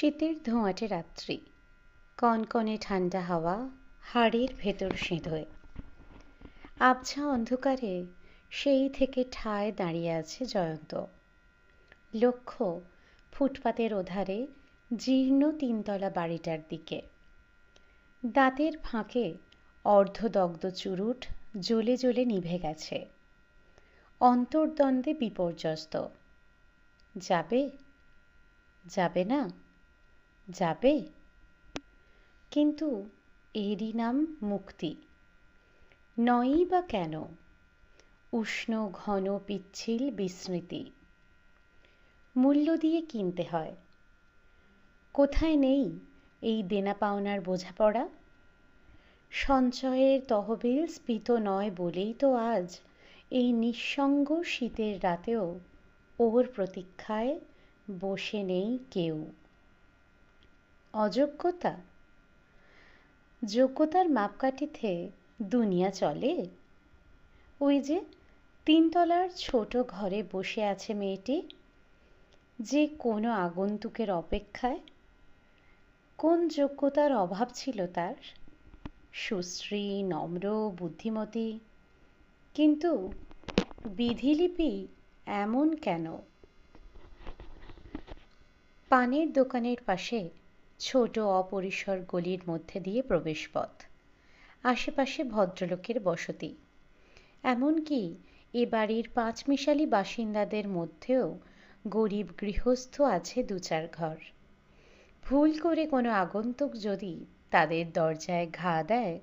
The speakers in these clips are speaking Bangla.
শীতের ধোঁয়াটে রাত্রি। কনকনে ঠান্ডা হাওয়া, হাড়ের ভেতর সিঁধোয় আবছা অন্ধকারে সেই থেকে ঠায় দাঁড়িয়ে আছে জয়ন্ত। লক্ষ্য ফুটপাতের ওধারে জীর্ণ তিনতলা বাড়িটার দিকে। দাঁতের ফাঁকে অর্ধদগ্ধ চুরুট জ্বলে জ্বলে নিভে গেছে। অন্তর্দ্বন্দ্বে বিপর্যস্ত। যাবে? যাবে না? যাবে? কিন্তু এরই নাম মুক্তি। নয়ই বা কেন? উষ্ণ, ঘন, পিচ্ছিল বিস্মৃতি। মূল্য দিয়ে কিনতে হয়। কোথায় নেই এই দেনা পাওনার বোঝাপড়া? সঞ্চয়ের তহবিল স্ফীত নয় বলেই তো আজ এই নিঃসঙ্গ শীতের রাতেও ওর প্রতীক্ষায় বসে নেই কেউ। অযোগ্যতা। যোগ্যতার মাপকাঠিতে দুনিয়া চলে। ওই যে তিনতলার ছোট ঘরে বসে আছে মেয়েটি। যে কোনো আগন্তুকের অপেক্ষায়। কোন যোগ্যতার অভাব ছিল তার? সুশ্রী, নম্র, বুদ্ধিমতী। কিন্তু বিধিলিপি এমন কেন? পানের দোকানের পাশে ছোট অপরিসর গলির মধ্যে দিয়ে প্রবেশপথ। আশেপাশে ভদ্রলোকের বসতি। এমনকি এ বাড়ির পাঁচমিশালি বাসিন্দাদের মধ্যেও গরিব গৃহস্থ আছে দু চার ঘর। ভুল করে কোনো আগন্তুক যদি তাদের দরজায় ঘা দেয়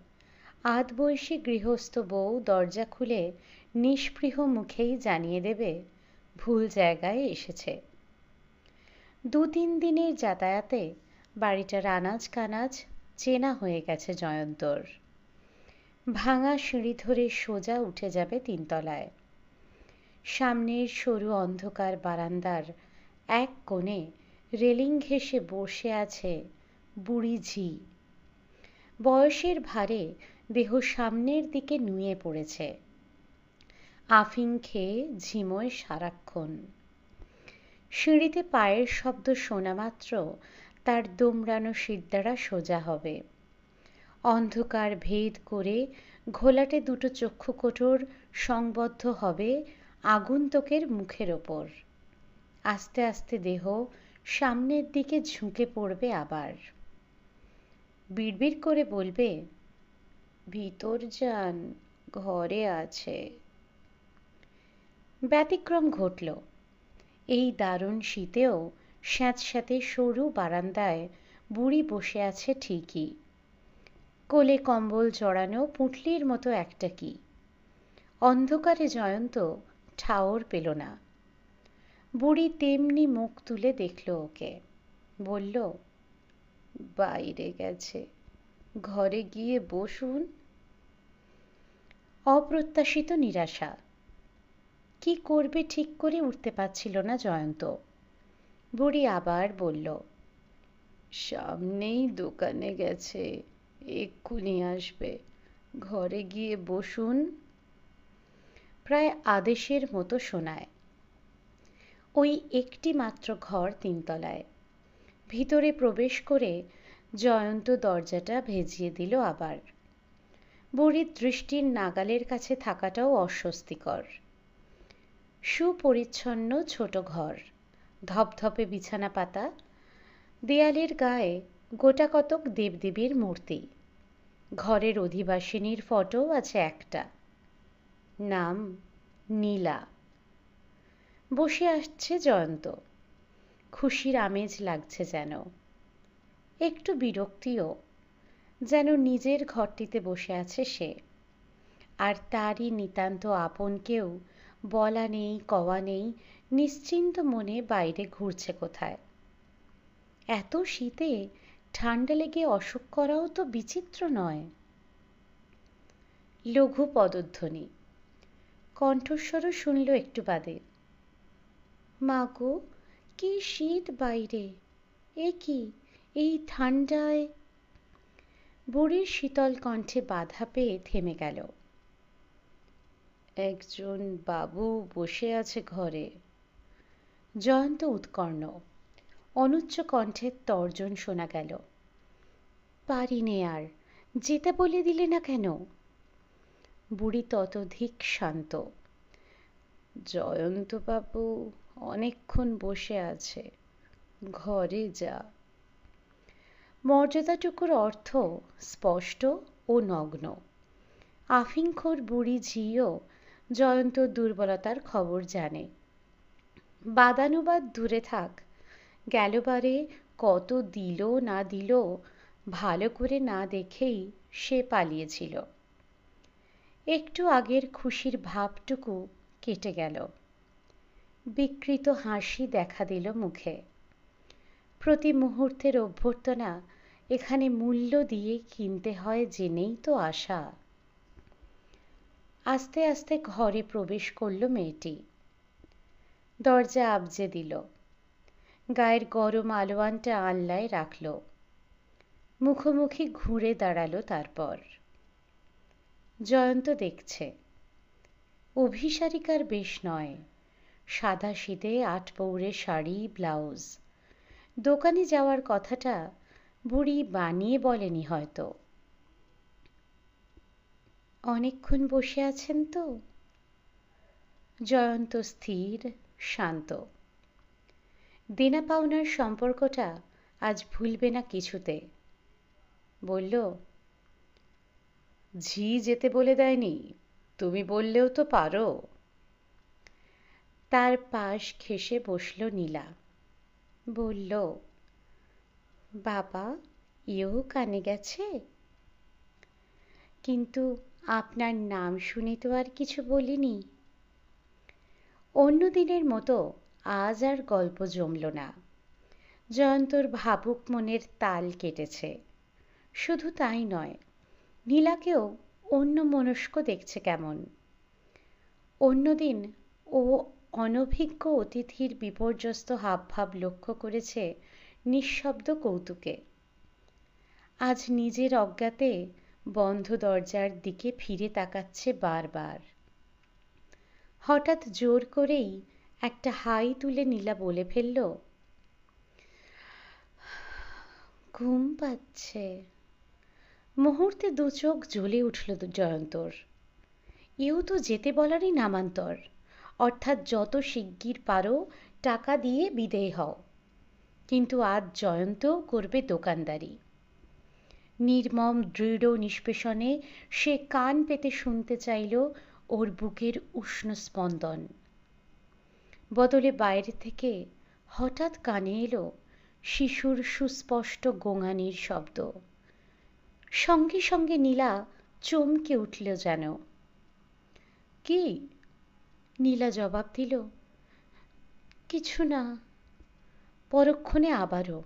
আধ বয়সী গৃহস্থ বউ দরজা খুলে নিষ্পৃহ মুখেই জানিয়ে দেবে, ভুল জায়গায় এসেছে। দু তিন দিনের যাতায়াতে বাড়িটার আনাজ কানাজ চেনা হয়ে গেছে জয়ন্তর। ভাঙা সিঁড়ি ধরে সোজা উঠে যাবে তিনতলায়। সামনের সরু অন্ধকার বারান্দার এক কোণে রেলিং ঘেঁষে বসে আছে বুড়ি ঝি। বয়সের ভারে দেহ সামনের দিকে নুয়ে পড়েছে। আফিং খেয়ে ঝিমোয় সারাক্ষণ। সিঁড়িতে পায়ের শব্দ শোনা মাত্র তার দোমড়ানো সিদ্ধারা সোজা হবে। অন্ধকার ভেদ করে ঘোলাটে দুটো চক্ষু কোটর সংবদ্ধ হবে আগন্তুকের মুখের ওপর। আস্তে আস্তে দেহ সামনের দিকে ঝুঁকে পড়বে আবার। বিড়বিড় করে বলবে, ভিতর যান, ঘরে আছে। ব্যতিক্রম ঘটল। এই দারুণ শীতেও স্যাঁতস্যাঁতে সরু বারান্দায় বুড়ি বসে আছে ঠিকই। কোলে কম্বল জড়ানো পুঁটলির মতো একটা কি। অন্ধকারে জয়ন্ত ঠাওর পেল না। বুড়ি তেমনি মুখ তুলে দেখল ওকে। বলল, বাইরে গেছে। ঘরে গিয়ে বসুন। অপ্রত্যাশিত নিরাশা। কি করবে ঠিক করে উঠতে পারছিল না জয়ন্ত। বুড়ি আবার বলল, সামনেই দোকানে গেছে, এক্ষুনি আসবে। ঘরে গিয়ে বসুন। প্রায় আদেশের মতো শোনায়। ওই একটি মাত্র ঘর তিনতলায়। ভিতরে প্রবেশ করে জয়ন্ত দরজাটা ভেজিয়ে দিল আবার। বুড়ির দৃষ্টির নাগালের কাছে থাকাটাও অস্বস্তিকর। সুপরিচ্ছন্ন ছোট ঘর। ধপধপে বিছানা পাতা, দেয়ালের গায়ে গোটা কতক দেবদেবীর মূর্তি। ঘরের অধিবাসিনীর ফটো আছে একটা। নাম নীলা। বসে আসছে জয়ন্ত। খুশির আমেজ লাগছে যেন। একটু বিরক্তিও, যেন নিজের ঘরটিতে বসে আছে সে। আর তারই নিতান্ত আপন কেউ বলা নেই, কওয়া নেই নিশ্চিন্ত মনে বাইরে ঘুরছে কোথায়? এত শীতে ঠান্ডা লেগে অসুখ করাও তো বিচিত্র নয়। লঘু পদধ্বনি। কণ্ঠস্বরও শুনল একটু বাদে। মা গো, কি শীত বাইরে? এ কি, এই ঠান্ডায় বুড়ির শীতল কণ্ঠে বাধা পেয়ে থেমে গেল। একজন বাবু বসে আছে ঘরে। জয়ন্ত উৎকর্ণ। অনুচ্চ কণ্ঠের তর্জন শোনা গেল। পারি নে আর যেতে বলে দিলে না কেন? বুড়ি ততোধিক শান্ত। জয়ন্তবাবু অনেকক্ষণ বসে আছে, ঘরে যা। মর্যাদাটুকুর অর্থ স্পষ্ট ও নগ্ন। আফিংখোর বুড়ি ঝিও জয়ন্ত দুর্বলতার খবর জানে। বাদানুবাদ দূরে থাক। গেলবারে কত দিল না দিল, ভালো করে না দেখেই সে পালিয়েছিল। একটু আগের খুশির ভাবটুকু কেটে গেল। বিকৃত হাসি দেখা দিল মুখে। প্রতি মুহূর্তের অভ্যর্থনা এখানে মূল্য দিয়ে কিনতে হয় জেনেই তো আশা। আস্তে আস্তে ঘরে প্রবেশ করল মেয়েটি। দরজা আবজে দিল। গায়ের গরম আলোয়ানটা আল্লায় রাখল। মুখোমুখি ঘুরে দাঁড়াল তারপর। জয়ন্ত দেখছে। অভিসারিকার বেশ নয়। সাদা শীতে আট পৌরে শাড়ি, ব্লাউজ। দোকানে যাওয়ার কথাটা বুড়ি বানিয়ে বলেনি হয়তো। অনেকক্ষণ বসে আছেন তো? জয়ন্ত স্থির শান্ত। দেনা পাওনার সম্পর্কটা আজ ভুলবে না কিছুতে। বলল, ঝি যেতে বলে দেয়নি, তুমি বললেও তো পারো। তার পাশ ঘেসে বসল নীলা। বলল, বাবা এও কানে গেছে? কিন্তু আপনার নাম শুনে তো আর কিছু বলিনি। অন্য দিনের মতো আজ আর গল্প জমল না। জয়ন্তর ভাবুক মনের তাল কেটেছে। শুধু তাই নয়, নীলাকেও অন্য মনস্ক দেখছে কেমন। অন্যদিন ও অনভিজ্ঞ অতিথির বিপর্যস্ত হাবভাব লক্ষ্য করেছে নিঃশব্দ কৌতুকে। আজ নিজের অজ্ঞাতে বন্ধ দরজার দিকে ফিরে তাকাচ্ছে বারবার। হঠাৎ জোর করেই একটা হাই তুলে নীলা বলে ফেলল, ঘুম পাচ্ছে। মুহূর্তে দু চোখ জ্বলে উঠল জয়ন্তর। এও তো যেতে বলারই নামান্তর, অর্থাৎ যত শিগগির পারো টাকা দিয়ে বিদেয় হও। কিন্তু আজ জয়ন্তও করবে দোকানদারি। নির্মম, দৃঢ় নিষ্পেষণে সে কান পেতে শুনতে চাইল ওর বুকের উষ্ণ স্পন্দন। বদলে বাইরে থেকে হঠাৎ কানে এলো শিশুর সুস্পষ্ট গোঙানির শব্দ। সঙ্গে সঙ্গে নীলা চমকে উঠল যেন। কি? নীলা জবাব দিল। কিছু না। পরক্ষণে আবারও।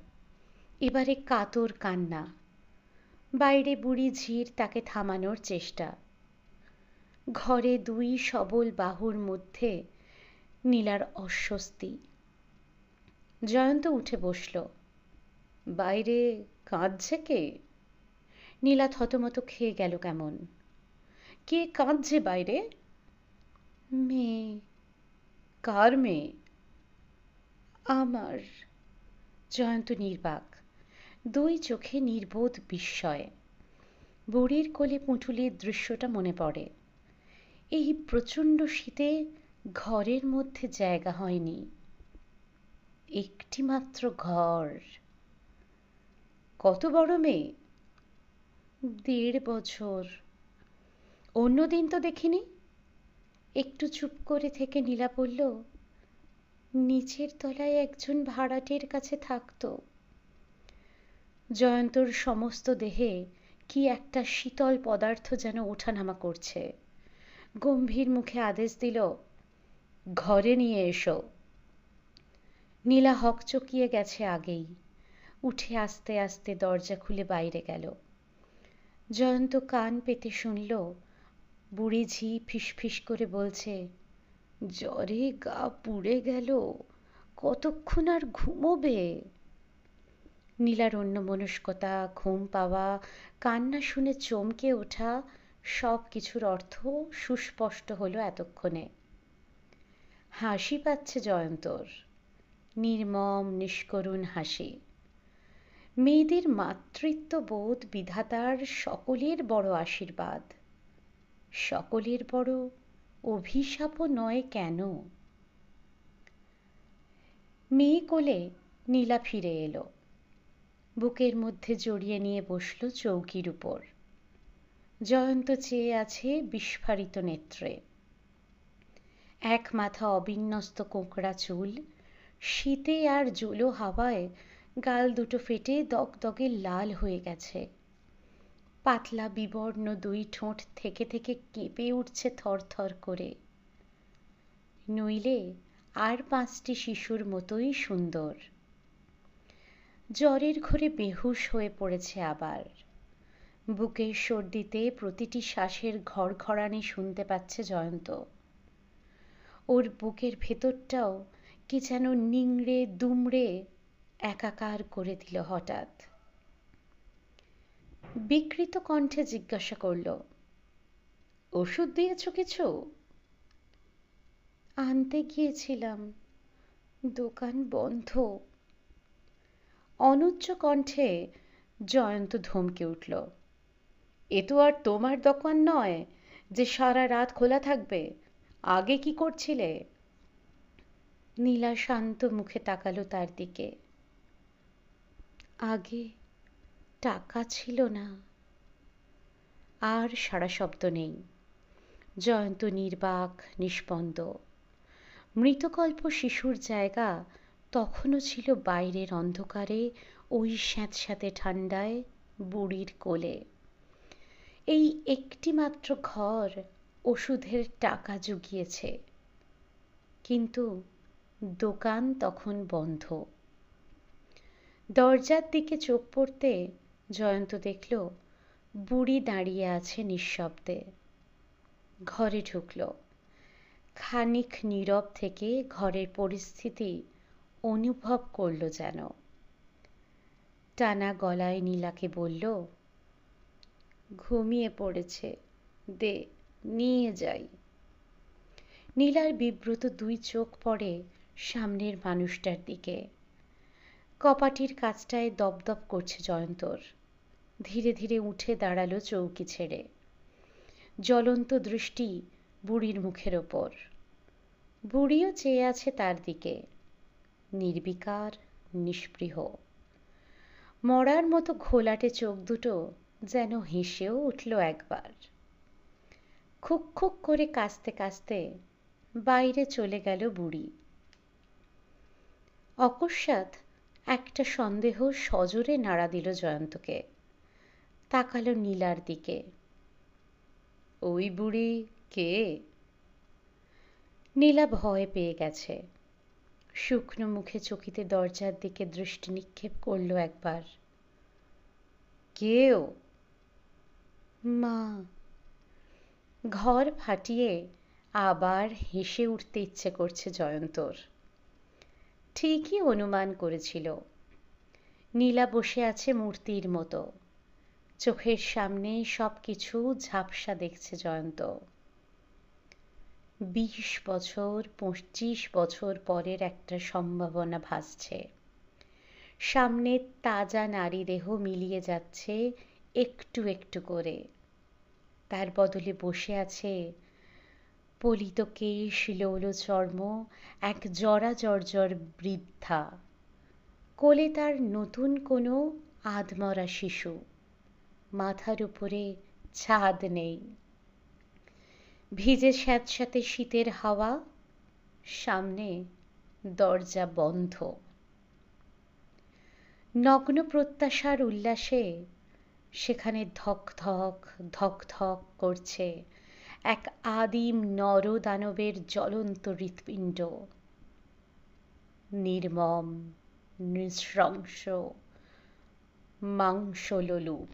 এবারে কাতর কান্না। বাইরে বুড়ি ঝির তাকে থামানোর চেষ্টা। ঘরে দুই সবল বাহুর মধ্যে নীলার অস্বস্তি। জয়ন্ত উঠে বসল। বাইরে কাঁদছে কে? নীলা থতমত খেয়ে গেল কেমন। কে কাঁদছে বাইরে? মেয়ে। কার মেয়ে? আমার। জয়ন্ত নির্বাক। দুই চোখে নির্বোধ বিস্ময়। বুড়ির কোলে পুঁটুলির দৃশ্যটা মনে পড়ে। এই প্রচণ্ড শীতে ঘরের মধ্যে জায়গা হয়নি। একটি মাত্র ঘর। কত বড় মেয়ে? দেড় বছর। অন্যদিন তো দেখিনি। একটু চুপ করে থেকে নীলা বলল, নিচের তলায় একজন ভাড়াটের কাছে থাকতো। জয়ন্তর সমস্ত দেহে কি একটা শীতল পদার্থ যেন ওঠানামা করছে। গম্ভীর মুখে আদেশ দিল, ঘরে নিয়ে এসো। নীলা হকচকিয়ে গেছে আগেই। উঠে আস্তে আস্তে দরজা খুলে বাইরে গেল। জয়ন্ত কান পেতে শুনল, বুড়ি ঝি ফিসফিস করে বলছে, জ্বরে গা পুড়ে গেল, কতক্ষণ আর ঘুমোবে? নীলার অন্যমনস্কতা, ঘুম পাওয়া, কান্না শুনে চমকে ওঠা সব কিছুর অর্থ সুস্পষ্ট হলো এতক্ষণে। হাসি পাচ্ছে জয়ন্তর। নির্মম, নিষ্করুণ হাসি। মেয়েদের মাতৃত্ব বোধ বিধাতার সকলের বড় আশীর্বাদ। সকলের বড় অভিশাপও নয় কেন? মেয়ে কোলে নীলা ফিরে এলো। বুকের মধ্যে জড়িয়ে নিয়ে বসল চৌকির উপর। জয়ন্ত চেয়ে আছে বিস্ফারিত নেত্রে। এক মাথা অবিন্যস্ত কোঁকড়া চুল, শীতে আর জোলো হাওয়ায় গাল দুটো ফেটে দগদগে লাল হয়ে গেছে। পাতলা বিবর্ণ দুই ঠোঁট থেকে থেকে কেঁপে উঠছে থরথর করে। নইলে আর পাঁচটি শিশুর মতোই সুন্দর। জ্বরের ঘরে বেহুশ হয়ে পড়েছে আবার। বুকের সর্দিতে প্রতিটি শ্বাসের ঘড়ঘড়ানি শুনতে পাচ্ছে জয়ন্ত। ওর বুকের ভেতরটাও কি যেন নিংড়ে দুমড়ে একাকার করে দিল হঠাৎ। বিকৃত কণ্ঠে জিজ্ঞাসা করল, ওষুধ দিয়েছ কিছু? আনতে গিয়েছিলাম। দোকান বন্ধ। অনুচ্চ কণ্ঠে জয়ন্ত ধমকে উঠল এ তো আর তোমার দোকান নয় যে সারা রাত খোলা থাকবে। আগে কি করছিলে? নীলা শান্ত মুখে তাকালো তার দিকে। আগে টাকা ছিল না। আর সারা শব্দ নেই। জয়ন্ত নির্বাক, নিষ্পন্দ। মৃতকল্প শিশুর জায়গা তখনও ছিল বাইরের অন্ধকারে, ওই স্যাঁতস্যাঁতে ঠান্ডায়, বুড়ির কোলে। এই একটি মাত্র ঘর ওষুধের টাকা জুগিয়েছে। কিন্তু দোকান তখন বন্ধ। দরজার দিকে চোখ পড়তে জয়ন্ত দেখল, বুড়ি দাঁড়িয়ে আছে নিঃশব্দে। ঘরে ঢুকল। খানিক নীরব থেকে ঘরের পরিস্থিতি অনুভব করল যেন। টানা গলায় নীলাকে বলল ঘুমিয়ে পড়েছে। দে, নিয়ে যাই। নীলার বিব্রত দুই চোখ পড়ে সামনের মানুষটার দিকে। কপাটির কাজটায় দপদপ করছে জয়ন্তর। ধীরে ধীরে উঠে দাঁড়াল চৌকি ছেড়ে। জ্বলন্ত দৃষ্টি বুড়ির মুখের ওপর। বুড়িও চেয়ে আছে তার দিকে। নির্বিকার, নিষ্পৃহ। মরার মতো ঘোলাটে চোখ দুটো যেন হেসেও উঠল একবার। খুক খুক করে কাঁচতে কাঁচতে বাইরে চলে গেল বুড়ি। অকস্মাৎ একটা সন্দেহ সজোরে নাড়া দিল জয়ন্তকে। তাকালো নীলার দিকে। ওই বুড়ি কে? নীলা ভয় পেয়ে গেছে। শুকনো মুখে চকিতে দরজার দিকে দৃষ্টি নিক্ষেপ করল একবার। কেউ মা, ঘর ফাটিয়ে আবার হেসে উঠতে ইচ্ছে করছে জয়ন্তর। ঠিকই অনুমান করেছিল। নীলা বসে আছে মূর্তির মতো। চোখের সামনে সব কিছু ঝাপসা দেখছে জয়ন্ত। বিশ বছর, পঁচিশ বছর পরের একটা সম্ভাবনা ভাসছে। সামনে তাজা নারী দেহ মিলিয়ে যাচ্ছে একটু একটু করে। তার বদলে বসে আছে পলিত কেশ চর্ম, এক জরা জর্জর বৃদ্ধা। কোলে তার নতুন কোনো আধমরা শিশু। মাথার উপরে ছাদ নেই। ভিজে স্যাঁতস্যাঁতে শীতের হাওয়া, সামনে দরজা বন্ধ। নগ্ন প্রত্যাশার উল্লাসে সেখানে ধক ধক ধক ধক করছে এক আদিম নরদানবের জ্বলন্ত হৃৎপিণ্ড। নির্মম নৃশংস মাংসলোলুপ।